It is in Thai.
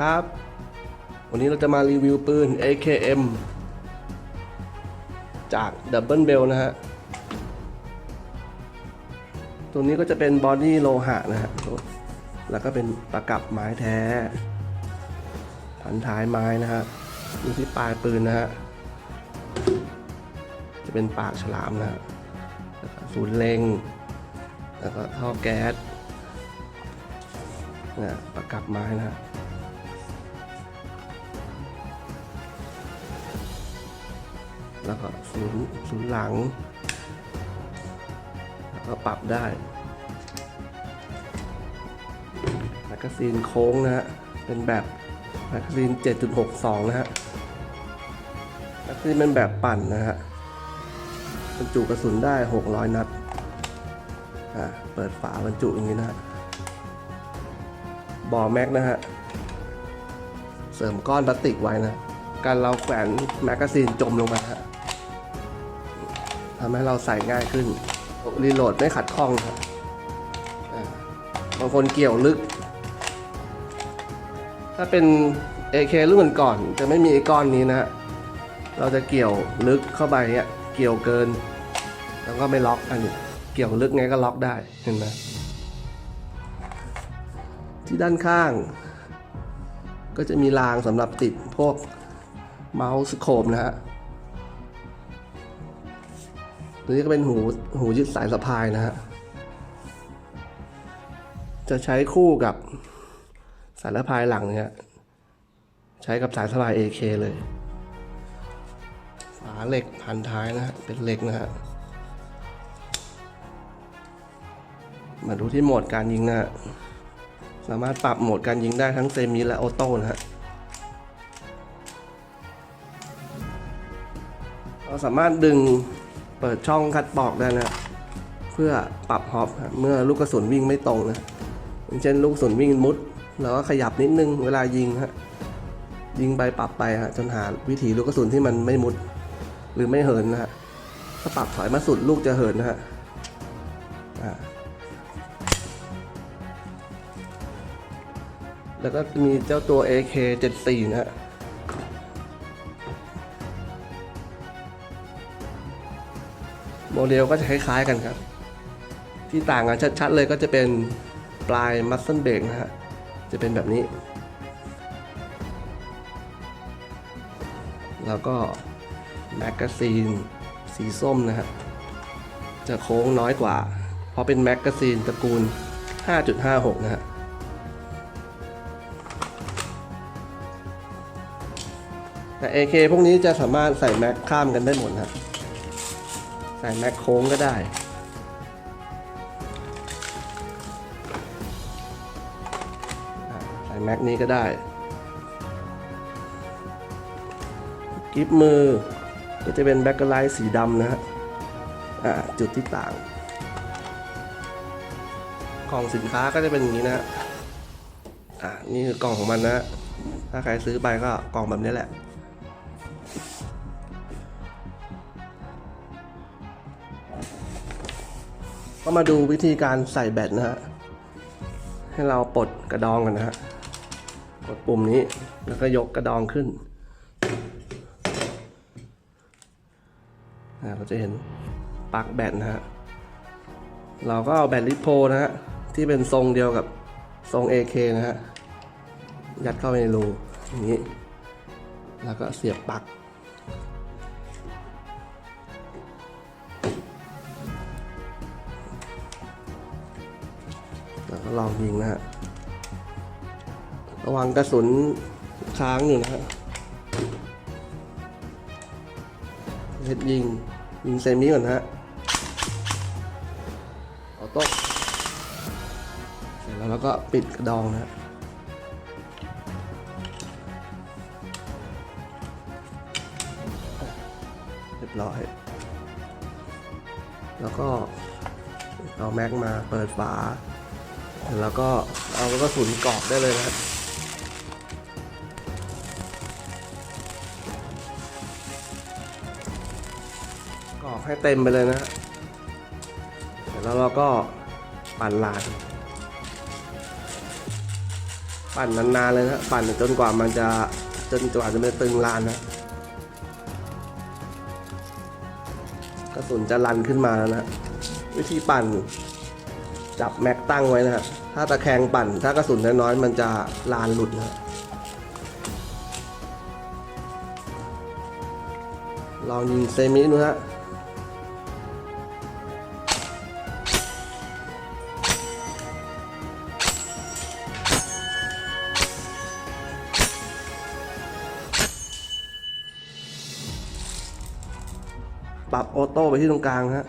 ครับ วันนี้เราจะมารีวิวปืน AKM จาก Double Bell นะฮะ ตัวนี้ก็จะเป็นบอดี้โลหะนะฮะ แล้วก็เป็นประกับไม้แท้ พันท้ายไม้นะฮะดูที่ปลายปืนนะฮะ จะเป็นปากฉลามนะฮะศูนย์เล็ง แล้วก็ท่อแก๊สนะประกับไม้นะ แล้วก็ศูนย์ศูนย์หลัง แล้วก็ปรับได้ แมกกาซีนโค้งนะฮะ เป็นแบบแมกกาซีน 7.62 นะฮะแมกกาซีนเป็นแบบปั่นนะฮะบรรจุกระสุนได้ 600 นัด อ่า เปิดฝาบรรจุอย่างนี้นะฮะ บอแม็กนะฮะ เสริมก้อนพลาสติกไว้นะการเราแขวนแมกกาซีนจมลงมาฮะ ทำให้เราใส่ง่ายขึ้น รีโหลดไม่ขัดข้องครับอ่าบางคนเกี่ยวลึก ถ้าเป็น AK รุ่นก่อนจะไม่มีไอ้ก้อนนี้นะฮะเราจะเกี่ยวลึกเข้าไปเนี่ยเกี่ยวเกิน แล้วก็ไม่ล็อกอันนี้เกี่ยวลึกไงก็ล็อกได้เห็นไหมที่ด้านข้าง ก็จะมีรางสำหรับติดพวกเมาส์สโคปนะฮะ ตัวนี้ก็เป็นหูหูยึดสายสะพายนะฮะ จะใช้คู่กับสายสะพายหลังเนี่ยใช้กับสายสะพาย AK เลย ฝาเหล็กพันท้ายนะฮะ เป็นเหล็กนะฮะ มาดูที่โหมดการยิงนะฮะ สามารถปรับโหมดการยิงได้ทั้งเซมิและออโต้นะฮะเราสามารถดึง เปิดช่องคัดปอกได้นะเพื่อปรับฮอปเมื่อลูกกระสุนวิ่งไม่ตรงนะอย่างเช่นลูกกระสุนวิ่งมุดเราก็ขยับนิดนึงเวลายิงฮะยิงไปปรับไปฮะจนหาวิถีลูกกระสุนที่มันไม่มุดหรือไม่เหินนะฮะถ้าปรับถอยมาสุดลูกจะเหินนะฮะแล้วก็มีเจ้าตัว AK74 นะฮะ เดลก็จะคล้ายๆกันครับ ที่ต่างกันชัดๆเลยก็จะเป็นปลายมัสเซนเบรกนะฮะ จะเป็นแบบนี้ แล้วก็แมกกาซีนสีส้มนะฮะ จะโค้งน้อยกว่า เพราะเป็นแมกกาซีนตระกูล 5.56 นะฮะแต่ AK พวกนี้จะสามารถใส่แม็กข้ามกันได้หมดนะ ใส่แม็กโค้งก็ได้อ่าใส่แม็กนี้ก็ได้กิฟมือก็จะเป็นแบ็กไลท์สีดำนะฮะอ่าจุดที่ต่างกล่องสินค้าก็จะเป็นอย่างนี้นะฮะอ่านี่คือกล่องของมันนะฮะถ้าใครซื้อไปก็กล่องแบบนี้แหละ ก็มาดูวิธีการใส่แบตนะฮะ ให้เราปลดกระดองกันนะฮะ กดปุ่มนี้แล้วก็ยกกระดองขึ้น เราจะเห็นปลั๊กแบตนะฮะ เราก็เอาแบตลิโพนะฮะ ที่เป็นทรงเดียวกับทรง AK นะฮะ ยัดเข้าไปในรูอย่างนี้ แล้วก็เสียบปลั๊ก ก็ลองยิงนะฮะ ระวังกระสุนค้างอยู่นะฮะเฮ็ดยิง ยิงเซมิก่อนนะฮะออโต้เสร็จแล้วเราก็ปิดกระดองนะฮะเรียบร้อย แล้วก็เอาแม็กมาเปิดฝา แล้วก็เอากระสุนกรอกได้เลยนะครับกรอกให้เต็มไปเลยนะฮะแล้วเราก็ปั่นลาน ปั่นนานๆเลยนะปั่นจนกว่ามันจะจนกว่าจะไม่ตึงลานนะกระสุนจะรันขึ้นมาแล้วนะวิธีปั่น จับแม็กตั้งไว้นะครับถ้าตะแคงปั่น ถ้ากระสุนน้อยๆมันจะลานหลุดนะลองยิงเซมิดูฮะปรับออโต้ไปที่ตรงกลางฮะ